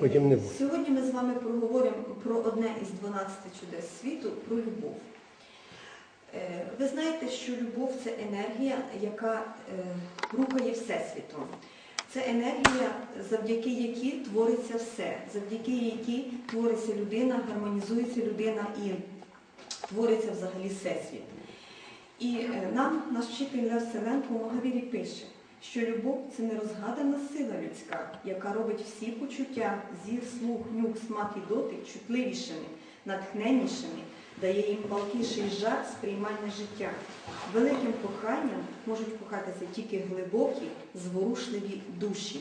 Потім не буде. Сьогодні ми з вами проговоримо про одне із 12 чудес світу про любов. Е, Ви знаєте, що любов це енергія, яка е, рухає Всесвітом. Це енергія, завдяки якій твориться все, завдяки якій твориться людина, гармонізується людина і твориться взагалі Всесвіт. І е, нам наш вчитель Лев Селенко у Магавірі пише, що любов це нерозгадана сила людська, яка робить всі почуття, зір, слух, нюх, смак і дотик чутливішими, натхненнішими, дає їм палкіший жар сприймання життя. Великим коханням можуть кохатися тільки глибокі, зворушливі душі.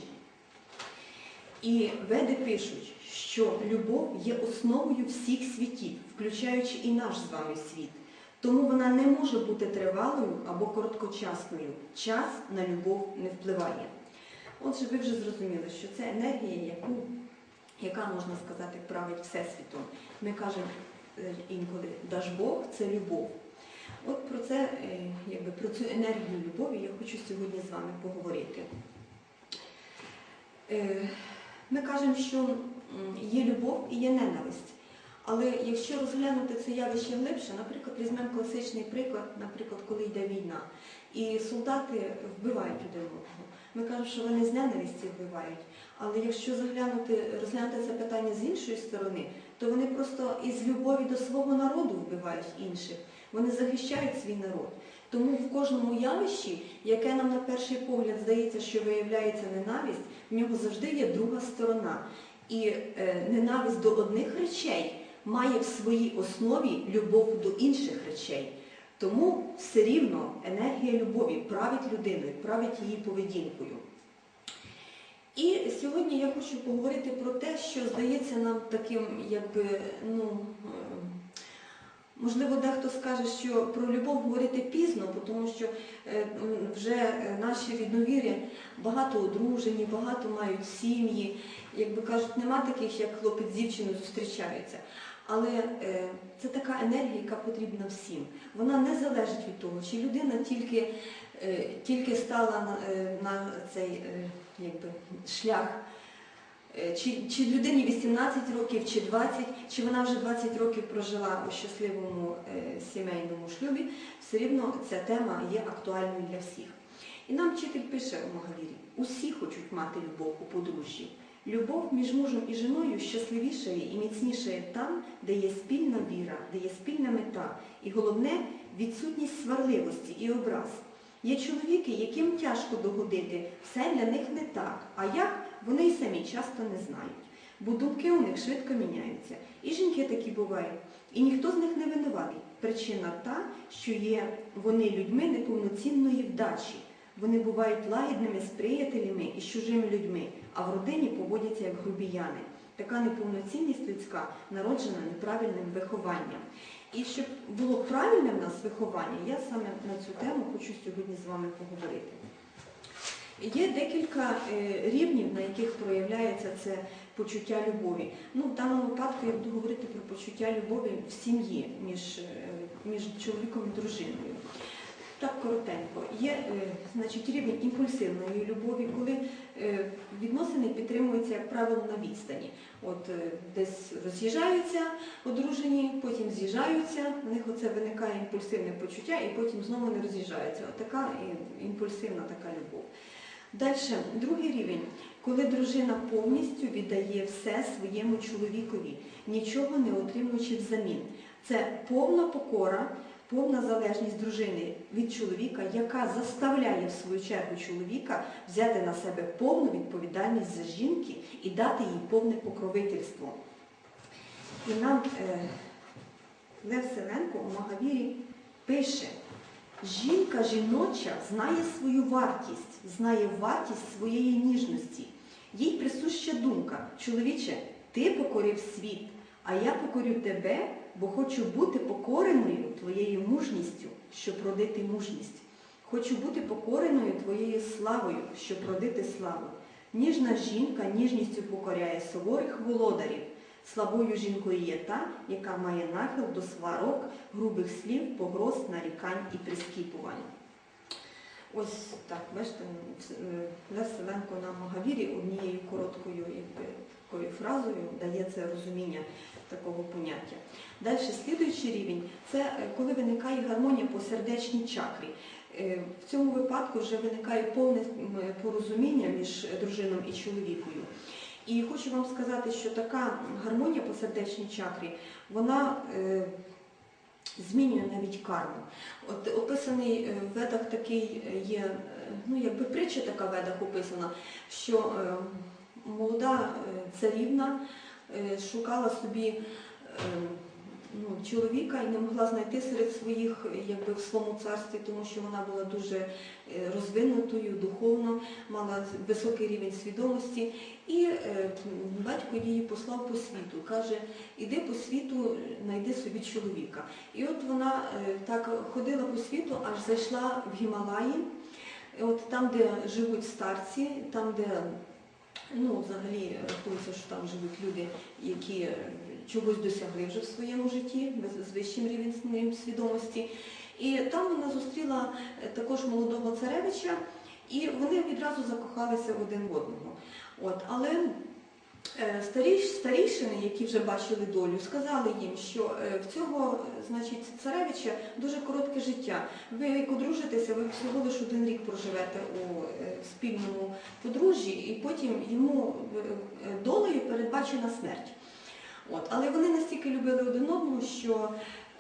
І веди пишуть, що любов є основою всіх світів, включаючи і наш з вами світ. Тому вона не може бути тривалою або короткочасною. Час на любов не впливає. Отже, ви вже зрозуміли, що це енергія, яку, яка, можна сказати, править Всесвітом. Ми кажемо е, інколи Дажбог це любов. От про це, е, якби про цю енергію любові я хочу сьогодні з вами поговорити. Е, Ми кажемо, що є любов і є ненависть. Але якщо розглянути це явище глибше, наприклад, візьмемо класичний приклад, наприклад, коли йде війна, і солдати вбивають один одного. Ми кажемо, що вони з ненависті вбивають. Але якщо заглянути, розглянути це питання з іншої сторони, то вони просто із любові до свого народу вбивають інших. Вони захищають свій народ. Тому в кожному явищі, яке нам на перший погляд здається, що виявляється ненависть, в нього завжди є друга сторона. І е, ненависть до одних речей має в своїй основі любов до інших речей. Тому все рівно енергія любові править людиною, править її поведінкою. І сьогодні я хочу поговорити про те, що здається нам таким, якби, ну, е, можливо, дехто скаже, що про любов говорити пізно, тому що е, вже е, наші рідновірі багато одружені, багато мають сім'ї. Якби кажуть, нема таких, як хлопець з дівчиною зустрічаються. Але е, це така енергія, яка потрібна всім. Вона не залежить від того, чи людина тільки, е, тільки стала на, е, на цей якби, шлях, чи, чи людині 18 років, чи 20, чи вона вже 20 років прожила у щасливому сімейному шлюбі, все рівно ця тема є актуальною для всіх. І нам вчитель пише у Магавірі, усі хочуть мати любов у подружжі. Любов між мужем і жіною щасливішає і міцнішає там, де є спільна віра, де є спільна мета, і головне відсутність сварливості і образ. Є чоловіки, яким тяжко догодити, все для них не так, а як вони й самі часто не знають. Бо думки у них швидко міняються. І жінки такі бувають. І ніхто з них не винуватий. Причина та, що є вони людьми неповноцінної вдачі. Вони бувають лагідними сприятелями і з чужими людьми, а в родині поводяться як грубіяни. Така неповноцінність людська народжена неправильним вихованням. І щоб було правильне в нас виховання, я саме на цю тему хочу сьогодні з вами поговорити. Є декілька е, рівнів, на яких проявляється це почуття любові. Ну, в даному випадку я буду говорити про почуття любові в сім'ї між, е, між чоловіком і дружиною. Так коротенько. Є е, значить, рівень імпульсивної любові, коли е, відносини підтримуються, як правило, на відстані. От е, десь роз'їжджаються одружені, потім з'їжджаються, в них оце виникає імпульсивне почуття і потім знову не роз'їжджаються. От така імпульсивна така любов. Далі, другий рівень, коли дружина повністю віддає все своєму чоловікові, нічого не отримуючи взамін. Це повна покора, повна залежність дружини від чоловіка, яка заставляє в свою чергу чоловіка взяти на себе повну відповідальність за жінки і дати їй повне покровительство. І нам е, Лев Селенко у Магавірі пише, жінка жіноча знає свою вартість, знає вартість своєї ніжності. Їй присуща думка, чоловіче, ти покорив світ, а я покорю тебе, бо хочу бути покореною твоєю мужністю, щоб родити мужність. Хочу бути покореною твоєю славою, щоб родити славу. Ніжна жінка ніжністю покоряє суворих володарів. Слабою жінкою є та, яка має нахил до сварок, грубих слів, погроз, нарікань і прискіпувань. Ось так, бачите, е, Лес Селенко на Магавірі однією короткою якби, такою фразою це розуміння такого поняття. Далі, слідуючий рівень це е, коли виникає гармонія по сердечній чакрі. Е, В цьому випадку вже виникає повне порозуміння між дружином і чоловікою. І хочу вам сказати, що така гармонія по сердечній чакрі, вона е, змінює навіть карму. От описаний в ведах такий є, ну якби притча така в ведах описана, що молода е, царівна е, шукала собі е, ну, чоловіка і не могла знайти серед своїх, якби в своєму царстві, тому що вона була дуже розвинутою духовно, мала високий рівень свідомості. І батько її послав по світу. Каже, іди по світу, знайди собі чоловіка. І от вона так ходила по світу, аж зайшла в Гімалаї, от там, де живуть старці, там, де ну, взагалі рахується, що там живуть люди, які чогось досягли вже в своєму житті, з вищим рівнем свідомості. І там вона зустріла е, також молодого царевича, і вони відразу закохалися один в одного. От, але старішини, які вже бачили долю, сказали їм, що е, в цього е, значить, царевича дуже коротке життя. Ви як одружитеся, ви всього лише один рік проживете у е, спільному подружжі, і потім йому е, е, долею передбачена смерть. От, але вони настільки любили один одного, що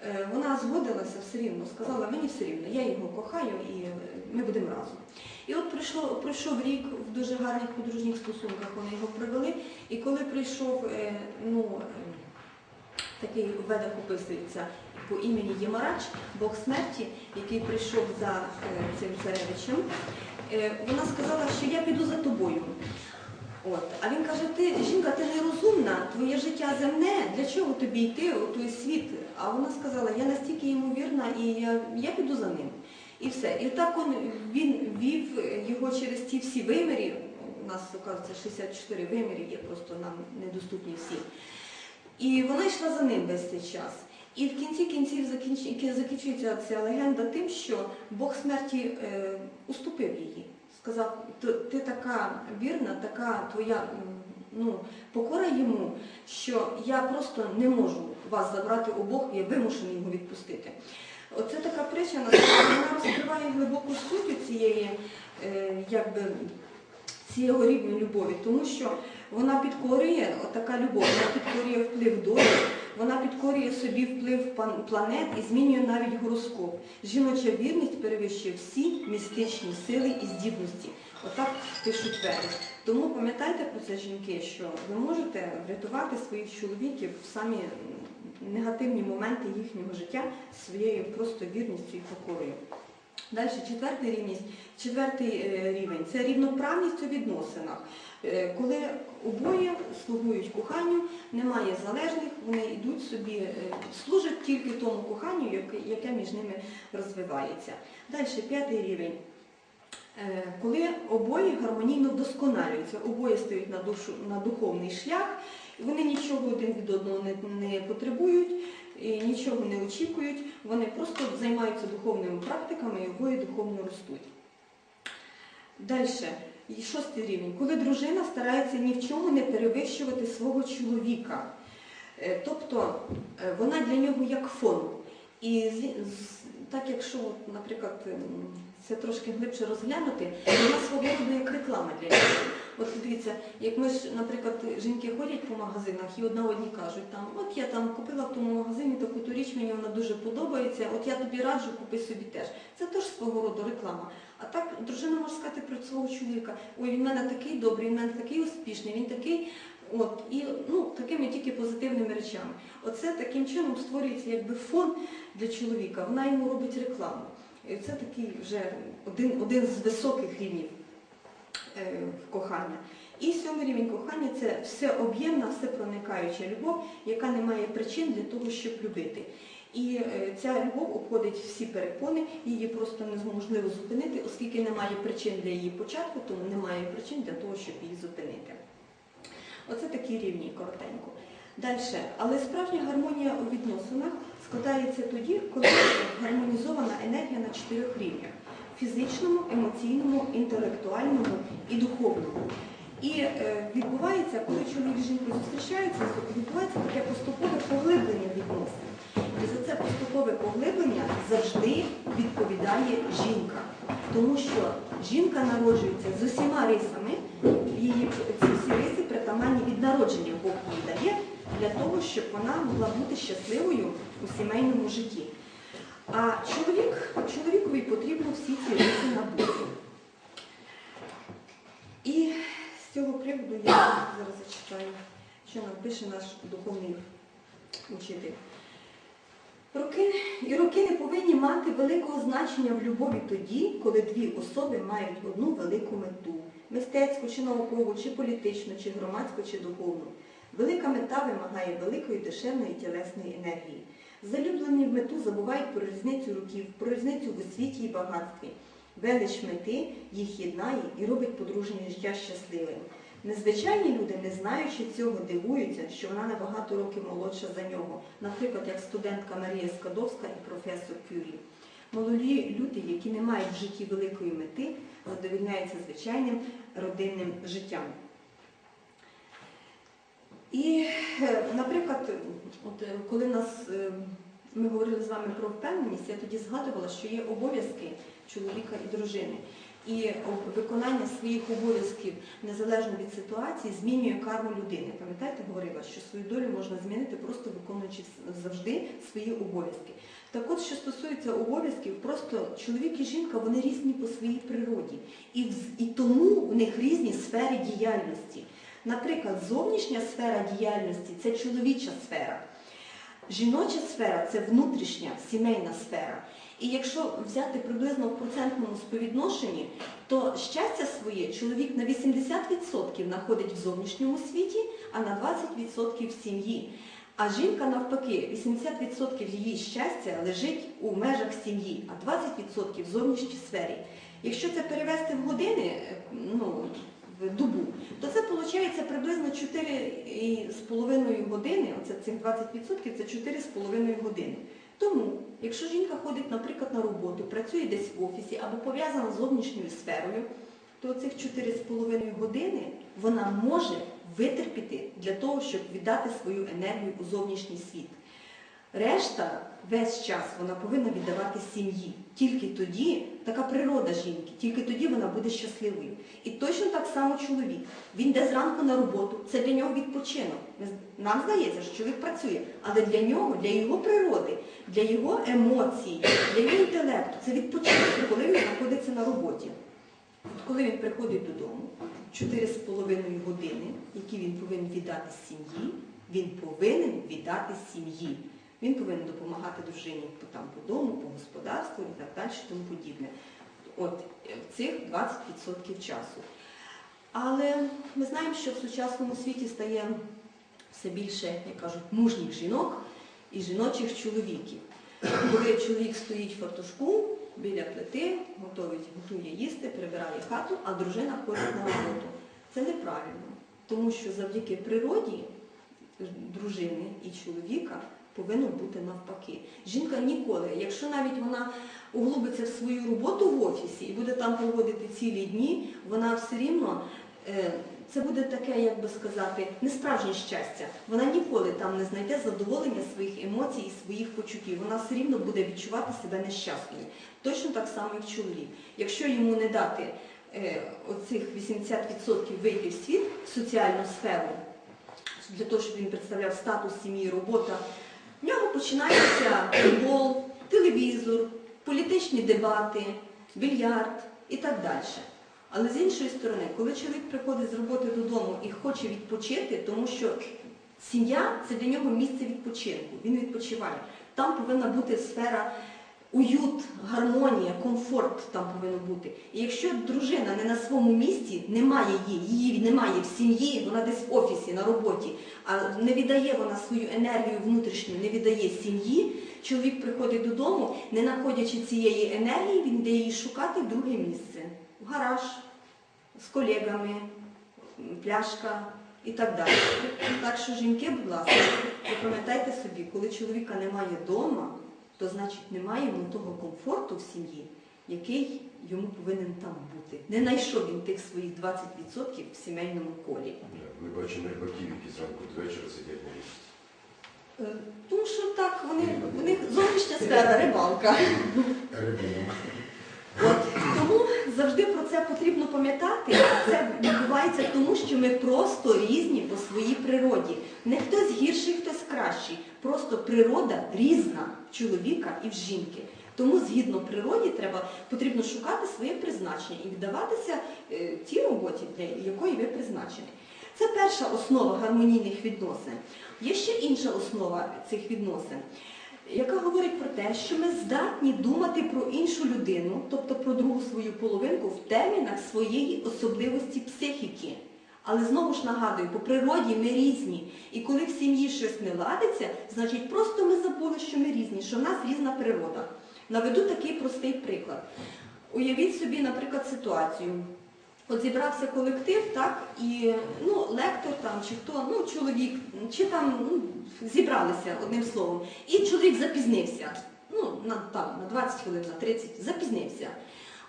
е, вона згодилася все рівно, сказала, мені все рівно, я його кохаю і е, ми будемо разом. І от прийшло, пройшов рік в дуже гарних подружніх стосунках, вони його провели. І коли прийшов, е, ну, е, такий ведах описується по імені Ємарач, Бог смерті, який прийшов за е, цим царевичем, вона сказала, що я піду за тобою. От. А він каже, ти жінка, ти нерозумна, твоє життя земне, для чого тобі йти у той світ? А вона сказала, я настільки йому вірна і я, я піду за ним. І все. І так він вів його через ті всі вимірі, у нас, оказується, 64 вимірі є, просто нам недоступні всі. І вона йшла за ним весь цей час. І в кінці кінців закінчується ця легенда тим, що Бог смерті е, уступив її. Сказав, «Ти- ти така вірна, така твоя ну, покора йому, що я просто не можу вас забрати обох, я вимушений його відпустити. Оце така насправді, вона розкриває глибоку суть цієї, е, якби, цього рівня любові, тому що вона підкорює, отака любов, вона підкорює вплив долі, вона підкорює собі вплив планет і змінює навіть гороскоп. Жіноча вірність перевищує всі містичні сили і здібності. Отак пишуть вери. Тому пам'ятайте про це, жінки, що ви можете врятувати своїх чоловіків самі негативні моменти їхнього життя своєю просто вірністю і покорою. Далі четвертий рівність, четвертий е, рівень це рівноправність у відносинах. Е, Коли обоє слугують коханню, немає залежних, вони йдуть собі, е, служать тільки тому коханню, яке- між ними розвивається. Далі п'ятий рівень. Коли обоє гармонійно вдосконалюються, обоє стають на, душу, на духовний шлях, вони нічого один від одного не, не потребують, і нічого не очікують, вони просто займаються духовними практиками і обоє духовно ростуть. Далі, шостий рівень. Коли дружина старається ні в чому не перевищувати свого чоловіка. Е, Тобто е, вона для нього як фон. І так якщо, наприклад, ем, це трошки глибше розглянути, вона роду як реклама для нього. От дивіться, як ми ж, наприклад, жінки ходять по магазинах і одна одній кажуть, там, от я там купила в тому магазині таку ту річ, мені вона дуже подобається, от я тобі раджу, купи собі теж. Це теж свого роду реклама. А так дружина може сказати про свого чоловіка, ой, він в мене такий добрий, він в мене такий успішний, він такий. От, і ну, такими тільки позитивними речами. Оце таким чином створюється якби фон для чоловіка. Вона йому робить рекламу. І це такий вже один, один з високих рівнів е, кохання. І сьомий рівень кохання це всеоб'ємна, всепроникаюча любов, яка не має причин для того, щоб любити. І е, ця любов обходить всі перепони, її просто неможливо зупинити, оскільки немає причин для її початку, тому немає причин для того, щоб її зупинити. Оце такі рівні коротенько. Далі, але справжня гармонія у відносинах складається тоді, коли гармонізована енергія на чотирьох рівнях. Фізичному, емоційному, інтелектуальному і духовному. І е, відбувається, коли чоловік і жінка зустрічаються, відбувається таке поступове поглиблення відносин. І за це поступове поглиблення завжди відповідає жінка. Тому що жінка народжується з усіма рисами, її ці всі риси притаманні від народження Бог їй дає для того, щоб вона могла бути щасливою у сімейному житті. А чоловік, чоловікові потрібно всі ці риси набути. І з цього приводу я зараз зачитаю, що нам пише наш духовний учитель. Роки і роки не повинні мати великого значення в любові тоді, коли дві особи мають одну велику мету мистецьку чи наукову, чи політичну, чи громадську, чи духовну. Велика мета вимагає великої душевної і тілесної енергії. Залюблені в мету забувають про різницю років, про різницю в освіті і багатстві. Велич мети їх єднає і робить подружнє життя щасливим. Незвичайні люди, не знаючи цього, дивуються, що вона на багато років молодша за нього, наприклад, як студентка Марія Скадовська і професор Кюрі. Молоді люди, які не мають в житті великої мети, задовільняються звичайним родинним життям. І, е, наприклад, от е, коли нас, е, ми говорили з вами про впевненість, я тоді згадувала, що є обов'язки чоловіка і дружини. І виконання своїх обов'язків незалежно від ситуації змінює карму людини. Пам'ятаєте, говорила, що свою долю можна змінити, просто виконуючи завжди свої обов'язки. Так от, що стосується обов'язків, просто чоловік і жінка вони різні по своїй природі. І, і тому в них різні сфери діяльності. Наприклад, зовнішня сфера діяльності це чоловіча сфера. Жіноча сфера це внутрішня сімейна сфера. І якщо взяти приблизно в процентному співвідношенні, то щастя своє чоловік на 80% знаходить в зовнішньому світі, а на 20% в сім'ї. А жінка навпаки, 80% її щастя лежить у межах сім'ї, а 20% в зовнішній сфері. Якщо це перевести в години, е, ну, в добу, то це виходить приблизно 4,5 години, оце цих 20% це 4,5 години. Тому, якщо жінка ходить, наприклад, на роботу, працює десь в офісі або пов'язана з зовнішньою сферою, то цих 4,5 години вона може витерпіти для того, щоб віддати свою енергію у зовнішній світ. Решта весь час вона повинна віддавати сім'ї. Тільки тоді, така природа жінки, тільки тоді вона буде щасливою. І точно так само чоловік. Він йде зранку на роботу, це для нього відпочинок. Нам здається, що чоловік працює, але для нього, для його природи, для його емоцій, для його інтелекту це відпочинок, коли він знаходиться на роботі. От коли він приходить додому, 4,5 години, які він повинен віддати сім'ї, він повинен віддати сім'ї. Він повинен допомагати дружині по, там, по дому, по господарству і так далі, тому подібне. От е, цих 20% часу. Але ми знаємо, що в сучасному світі стає все більше, як кажуть, мужніх жінок і жіночих чоловіків. Коли чоловік стоїть в фартушку біля плити, готовить, готує їсти, прибирає хату, а дружина ходить на роботу. Це неправильно, тому що завдяки природі дружини і чоловіка повинно бути навпаки. Жінка ніколи, якщо навіть вона углубиться в свою роботу в офісі і буде там проводити цілі дні, вона все рівно. е, Це буде таке, як би сказати, несправжнє щастя. Вона ніколи там не знайде задоволення своїх емоцій і своїх почуттів. Вона все рівно буде відчувати себе нещасною. Точно так само, як чоловік. Якщо йому не дати е, оцих 80% вийти в світ, в соціальну сферу, для того, щоб він представляв статус сім'ї, робота, в нього починається футбол, телевізор, політичні дебати, більярд і так далі. Але з іншої сторони, коли чоловік приходить з роботи додому і хоче відпочити, тому що сім'я це для нього місце відпочинку, він відпочиває. Там повинна бути сфера уют, гармонія, комфорт там повинен бути. І якщо дружина не на своєму місці, немає її, її немає в сім'ї, вона десь в офісі, на роботі, а не віддає вона свою енергію внутрішню, не віддає сім'ї, чоловік приходить додому, не знаходячи цієї енергії, він йде її шукати в друге місце. В гараж, з колегами, пляшка і так далі. Так що, жінки, будь ласка, запам'ятайте собі, коли чоловіка немає вдома, то значить немає йому того комфорту в сім'ї, який йому повинен там бути. Не знайшов він тих своїх 20% в сімейному колі. Ми бачимо рибаків, які зранку до вечора сидять на місці. Е, Тому що так, вони, в них зовнішня сфера рибалка. Рибина. От тому завжди про це потрібно пам'ятати. Це відбувається тому, що ми просто різні по своїй природі. Не хтось гірший, хтось кращий. Просто природа різна в чоловіка і в жінки. Тому згідно природі треба потрібно шукати своє призначення і віддаватися е, тій роботі, для якої ви призначені. Це перша основа гармонійних відносин. Є ще інша основа цих відносин яка говорить про те, що ми здатні думати про іншу людину, тобто про другу свою половинку, в термінах своєї особливості психіки. Але знову ж нагадую, по природі ми різні. І коли в сім'ї щось не ладиться, значить просто ми забули, що ми різні, що в нас різна природа. Наведу такий простий приклад. Уявіть собі, наприклад, ситуацію. От зібрався колектив, так, і ну, лектор там, чи хто, ну, чоловік, чи там ну, зібралися одним словом. І чоловік запізнився. Ну, на, там, на 20 хвилин, на 30, запізнився.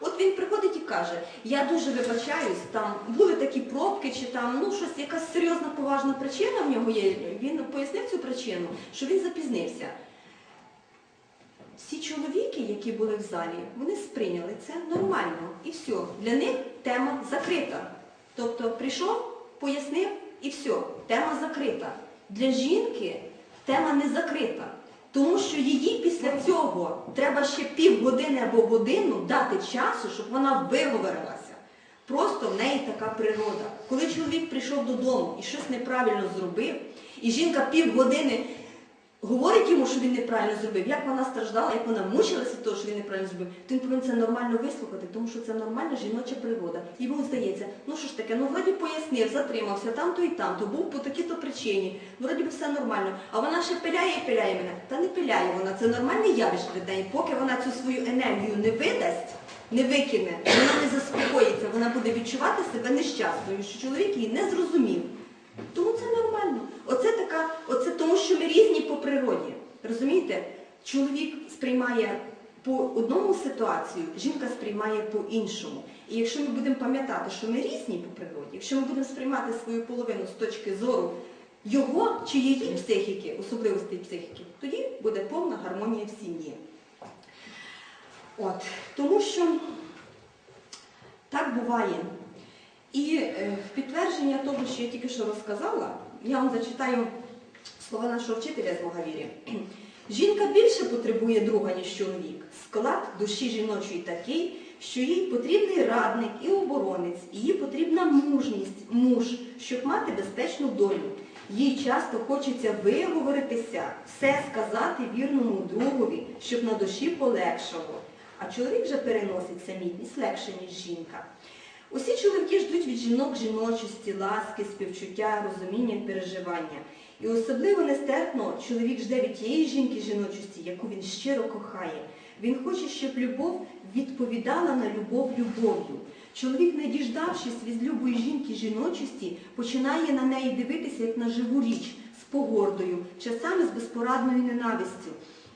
От він приходить і каже, я дуже вибачаюсь, там були такі пробки, чи там ну щось, якась серйозна поважна причина в нього є. Він пояснив цю причину, що він запізнився. Всі чоловіки, які були в залі, вони сприйняли це нормально. І все. Для них тема закрита. Тобто прийшов, пояснив і все, тема закрита. Для жінки тема не закрита. Тому що її після цього треба ще півгодини або годину дати часу, щоб вона виговорилася. Просто в неї така природа. Коли чоловік прийшов додому і щось неправильно зробив, і жінка півгодини говорить йому, що він неправильно зробив, як вона страждала, як вона мучилася від того, що він неправильно зробив, то він повинен це нормально вислухати, тому що це нормальна жіноча природа. Йому здається, ну що ж таке, ну вроді пояснив, затримався там-то і там-то, був по такій-то причині, вроді би все нормально. А вона ще пиляє і пиляє мене. Та не пиляє вона, це нормальне явище для неї. Поки вона цю свою енергію не видасть, не викине, вона не заспокоїться, вона буде відчувати себе нещасною, що чоловік її не зрозумів. Тому це нормально. Оце така, оце тому, що ми різні по природі. Розумієте? Чоловік сприймає по одному ситуацію, жінка сприймає по іншому. І якщо ми будемо пам'ятати, що ми різні по природі, якщо ми будемо сприймати свою половину з точки зору його чи її психіки, особливостей психіки, тоді буде повна гармонія в сім'ї. От, тому що так буває. І е, в підтвердження того, що я тільки що розказала, я вам зачитаю слова нашого вчителя з Могавірі. Жінка більше потребує друга, ніж чоловік. Склад душі жіночої такий, що їй потрібний радник і оборонець, їй потрібна мужність, муж, щоб мати безпечну долю. Їй часто хочеться виговоритися, все сказати вірному другові, щоб на душі полегшало. А чоловік вже переносить самітність легше, ніж жінка. Усі чоловіки ждуть від жінок жіночості, ласки, співчуття, розуміння, переживання. І особливо нестерпно чоловік жде від тієї жінки жіночості, яку він щиро кохає. Він хоче, щоб любов відповідала на любов любов'ю. Чоловік, не діждавшись від любої жінки жіночості, починає на неї дивитися як на живу річ, з погордою, часами з безпорадною ненавистю.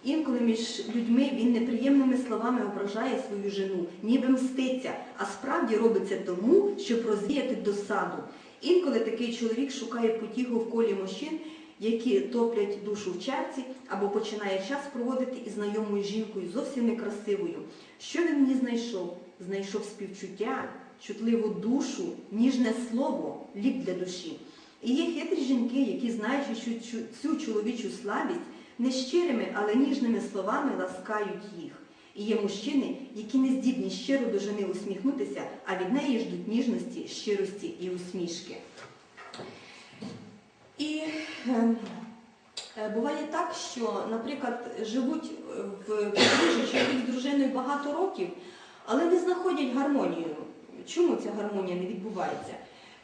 Інколи між людьми він неприємними словами ображає свою жену, ніби мститься, а справді робить це тому, щоб розвіяти досаду. Інколи такий чоловік шукає потігу в колі мужчин, які топлять душу в чарці, або починає час проводити із знайомою жінкою, зовсім некрасивою. Що він ній знайшов? Знайшов співчуття, чутливу душу, ніжне слово, лік для душі. І є хитрі жінки, які, знаючи цю чоловічу слабість, нещирими, але ніжними словами ласкають їх. І є мужчини, які не здібні щиро до жени усміхнутися, а від неї ждуть ніжності, щирості і усмішки. І е, е, буває так, що, наприклад, живуть в подружжі чоловік з дружиною багато років, але не знаходять гармонію. Чому ця гармонія не відбувається?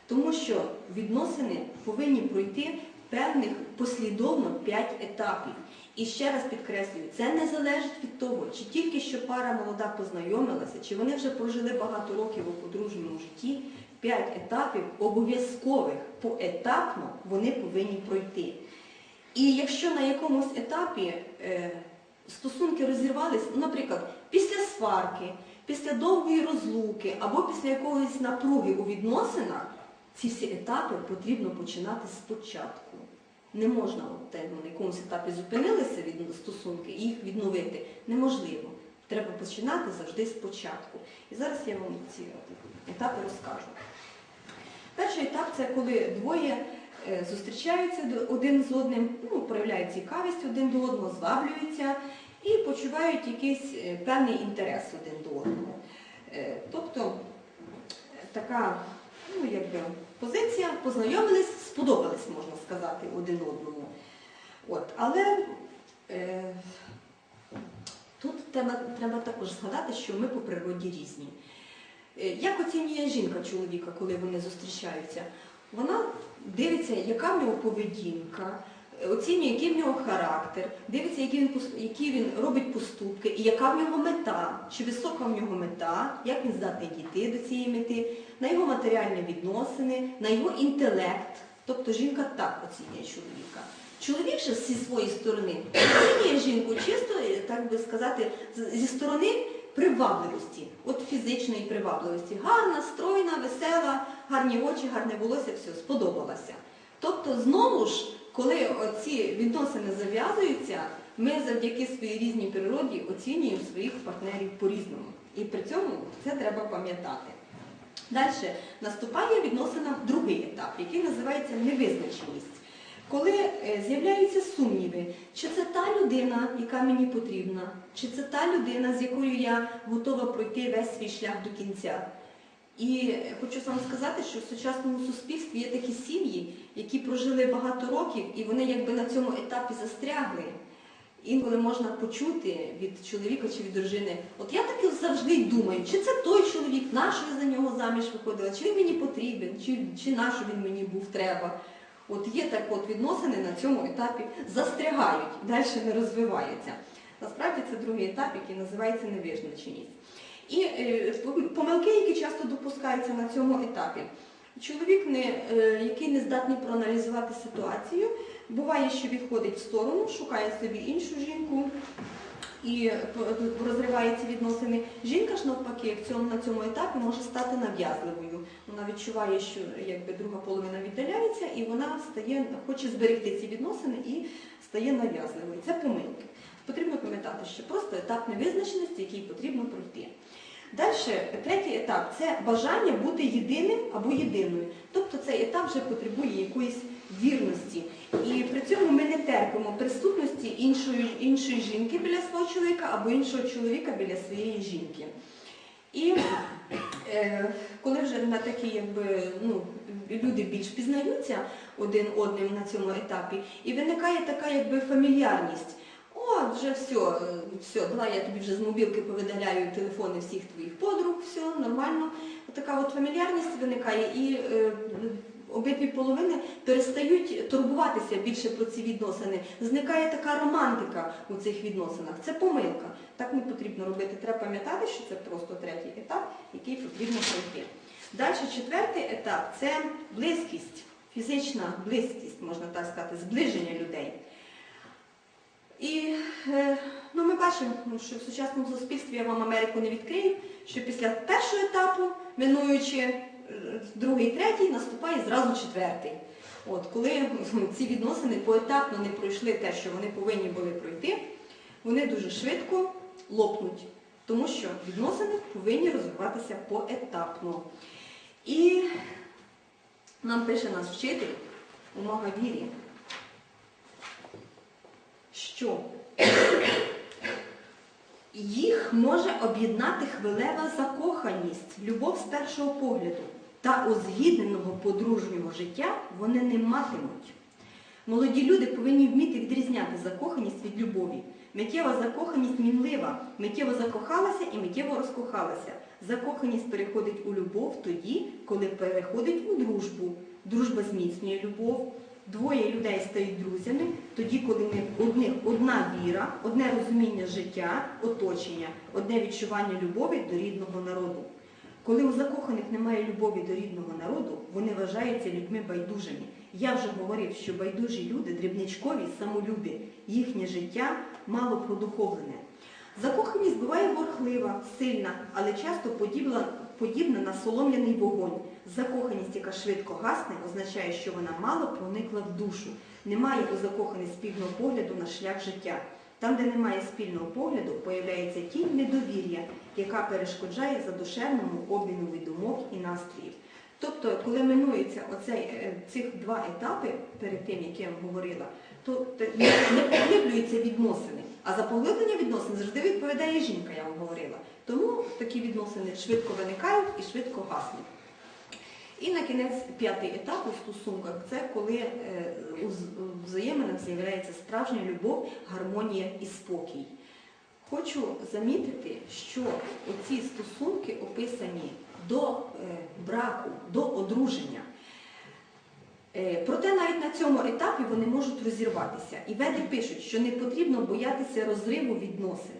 Тому що відносини повинні пройти певних послідовно 5 етапів. І ще раз підкреслюю, це не залежить від того, чи тільки що пара молода познайомилася, чи вони вже прожили багато років у подружньому житті. П'ять етапів обов'язкових поетапно вони повинні пройти. І якщо на якомусь етапі е, стосунки розірвались, наприклад, після сварки, після довгої розлуки або після якогось напруги у відносинах, ці всі етапи потрібно починати спочатку. Не можна от, те, на якомусь етапі зупинилися від стосунки їх відновити. Неможливо. Треба починати завжди спочатку. І зараз я вам ці етапи розкажу. Перший етап це коли двоє е, зустрічаються один з одним, ну, проявляють цікавість один до одного, зваблюються і почувають якийсь е, певний інтерес один до одного. Е, Тобто така ну, якби, позиція, познайомились, сподобались, можна сказати, один одному. От, але е, тут треба, треба також згадати, що ми по природі різні. Е, Як оцінює жінка чоловіка, коли вони зустрічаються? Вона дивиться, яка в нього поведінка, оцінює, який в нього характер, дивиться, які він, які він робить поступки, і яка в нього мета, чи висока в нього мета, як він здатний дійти до цієї мети, на його матеріальні відносини, на його інтелект. Тобто жінка так оцінює чоловіка. Чоловік же зі своєї сторони оцінює жінку чисто, е, так би сказати, зі сторони привабливості, от фізичної привабливості. Гарна, стройна, весела, гарні очі, гарне волосся, все, сподобалася. Тобто, знову ж, коли ці відносини зав'язуються, ми завдяки своїй різній природі оцінюємо своїх партнерів по-різному. І при цьому це треба пам'ятати. Далі наступає відносина другий етап, який називається невизначеність. Коли е, з'являються сумніви, чи це та людина, яка мені потрібна, чи це та людина, з якою я готова пройти весь свій шлях до кінця. І хочу вам сказати, що в сучасному суспільстві є такі сім'ї, які прожили багато років, і вони якби на цьому етапі застрягли. Інколи можна почути від чоловіка чи від дружини, от я таки завжди думаю, чи це той чоловік, нащо за нього заміж виходила, чи він мені потрібен, чи, чи нащо він мені був треба. От є так от відносини на цьому етапі застрягають, далі не розвиваються. Насправді це другий етап, який називається невизначеність. І е, помилки, які часто допускаються на цьому етапі. Чоловік, не, е, який не здатний проаналізувати ситуацію, буває, що відходить в сторону, шукає собі іншу жінку і е, розриває ці відносини. Жінка ж навпаки в цьому, на цьому етапі може стати нав'язливою. Вона відчуває, що якби друга половина віддаляється, і вона стає, хоче зберегти ці відносини і стає нав'язливою. Це помилки. Потрібно пам'ятати, що просто етап невизначеності, який потрібно пройти. Далі, третій етап це бажання бути єдиним або єдиною. Тобто цей етап вже потребує якоїсь вірності. І при цьому ми не терпимо присутності іншої, іншої жінки біля свого чоловіка або іншого чоловіка біля своєї жінки. І е, коли вже на такі якби, ну, люди більш пізнаються один одним на цьому етапі, і виникає така якби фамільярність. О, вже все, все, давай я тобі вже з мобілки повидаляю телефони всіх твоїх подруг, все нормально. Така от фамільярність виникає, і е, обидві половини перестають турбуватися більше про ці відносини. Зникає така романтика у цих відносинах. Це помилка. Так не потрібно робити. Треба пам'ятати, що це просто третій етап, який потрібно пройти. Далі четвертий етап це близькість, фізична близькість, можна так сказати, зближення людей. І е, ну, ми бачимо, що в сучасному суспільстві я вам Америку не відкрию, що після першого етапу, минуючи е, другий, третій, наступає зразу четвертий. От, коли ці відносини поетапно не пройшли те, що вони повинні були пройти, вони дуже швидко лопнуть, тому що відносини повинні розвиватися поетапно. І нам пише наш вчитель у Магавірі, що їх може об'єднати хвилева закоханість, любов з першого погляду та узгідненого подружнього життя вони не матимуть. Молоді люди повинні вміти відрізняти закоханість від любові. Миттєва закоханість мінлива, миттєво закохалася і миттєво розкохалася. Закоханість переходить у любов тоді, коли переходить у дружбу. Дружба зміцнює любов. Двоє людей стають друзями, тоді, коли в них одна віра, одне розуміння життя, оточення, одне відчування любові до рідного народу. Коли у закоханих немає любові до рідного народу, вони вважаються людьми байдужими. Я вже говорив, що байдужі люди дрібничкові, самолюбі, їхнє життя мало продуховлене. Закоханість буває ворхлива, сильна, але часто подібна, подібна на солом'яний вогонь. Закоханість, яка швидко гасне, означає, що вона мало проникла в душу. Немає у закоханих спільного погляду на шлях життя. Там, де немає спільного погляду, появляється тінь недовір'я, яка перешкоджає задушевному обміну від думок і настроїв. Тобто, коли минується оцей, е, цих два етапи перед тим, як я вам говорила, то не поглиблюються відносини. А за поглиблення відносин завжди відповідає жінка, я вам говорила. Тому такі відносини швидко виникають і швидко гаснуть. І на кінець п'ятий етап у стосунках це коли е, у взаєминах з'являється справжня любов, гармонія і спокій. Хочу замітити, що оці стосунки описані до е, браку, до одруження. Е, Проте навіть на цьому етапі вони можуть розірватися. І веди пишуть, що не потрібно боятися розриву відносин,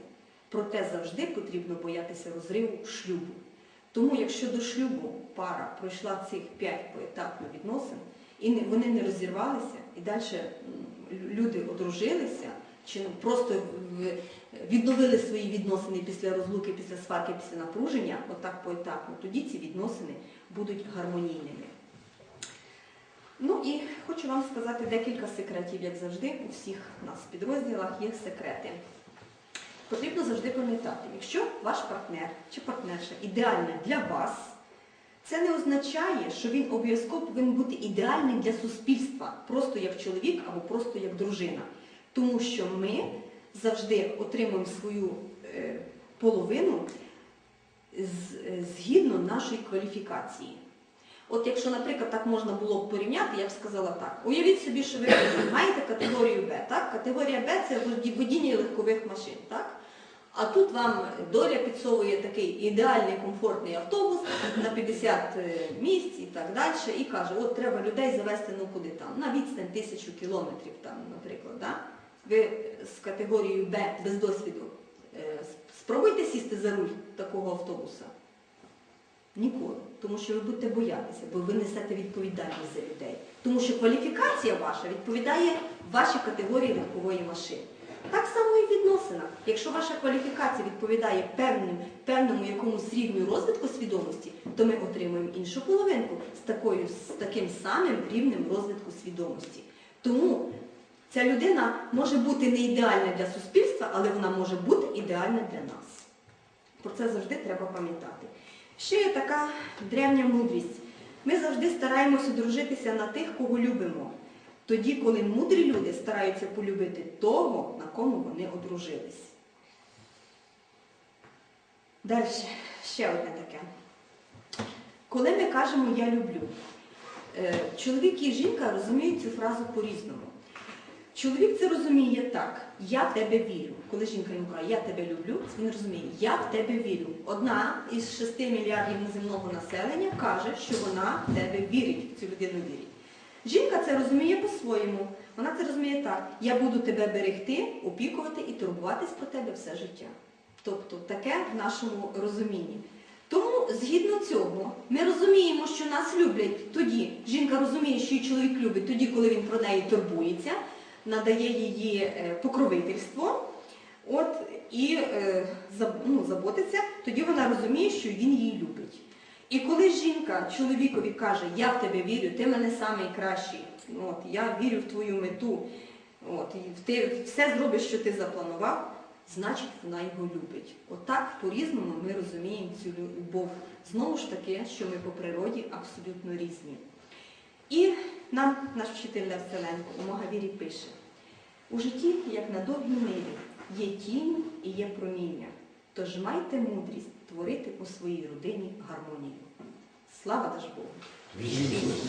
проте завжди потрібно боятися розриву шлюбу. Тому, якщо до шлюбу пара пройшла цих п'ять поетапно відносин, і вони не розірвалися, і далі люди одружилися, чи просто відновили свої відносини після розлуки, після сварки, після напруження, отак поетапно, тоді ці відносини будуть гармонійними. Ну і хочу вам сказати декілька секретів, як завжди, у всіх нас в підрозділах є секрети. Потрібно завжди пам'ятати, якщо ваш партнер чи партнерша ідеальна для вас, це не означає, що він обов'язково повинен бути ідеальним для суспільства, просто як чоловік або просто як дружина. Тому що ми завжди отримуємо свою е, половину е, згідно нашої кваліфікації. От якщо, наприклад, так можна було б порівняти, я б сказала так. Уявіть собі, що ви маєте категорію Б. Так? Категорія Б це водіння легкових машин. Так? А тут вам доля підсовує такий ідеальний комфортний автобус на 50 е, місць і так далі, і каже, от треба людей завести ну куди там, на відстань тисячу кілометрів, там, наприклад. Да? Ви з категорією Б без досвіду е, спробуйте сісти за руль такого автобуса. Ніколи. Тому що ви будете боятися, бо ви несете відповідальність за людей. Тому що кваліфікація ваша відповідає вашій категорії легкової машини. Так само і в відносинах. Якщо ваша кваліфікація відповідає певним, певному якомусь рівню розвитку свідомості, то ми отримуємо іншу половинку з, такою, з таким самим рівнем розвитку свідомості. Тому ця людина може бути не ідеальна для суспільства, але вона може бути ідеальна для нас. Про це завжди треба пам'ятати. Ще є така древня мудрість. Ми завжди стараємося дружитися на тих, кого любимо. Тоді, коли мудрі люди стараються полюбити того, на кому вони одружились. Далі, ще одне таке. Коли ми кажемо Я люблю, е, чоловік і жінка розуміють цю фразу по-різному. Чоловік це розуміє так, я в тебе вірю. Коли жінка йому каже, я тебе люблю, він розуміє, я в тебе вірю. Одна із 6 мільярдів неземного населення каже, що вона в тебе вірить, цю людину вірить. Жінка це розуміє по-своєму. Вона це розуміє так, я буду тебе берегти, опікувати і турбуватись про тебе все життя. Тобто таке в нашому розумінні. Тому, згідно цього, ми розуміємо, що нас люблять тоді. Жінка розуміє, що її чоловік любить тоді, коли він про неї турбується, надає її е, покровительство. От, і е, ну, заботиться, тоді вона розуміє, що він її любить. І коли жінка чоловікові каже, я в тебе вірю, ти мене найкращий, от, я вірю в твою мету, от, і ти все зробиш, що ти запланував, значить вона його любить. Отак по-різному ми розуміємо цю любов. Знову ж таки, що ми по природі абсолютно різні. І нам наш вчитель Лев Селенко у Могавірі пише, у житті, як на довгій мирі, є тінь і є проміння. Тож майте мудрість творити у своїй родині гармонію. Слава! Вічність.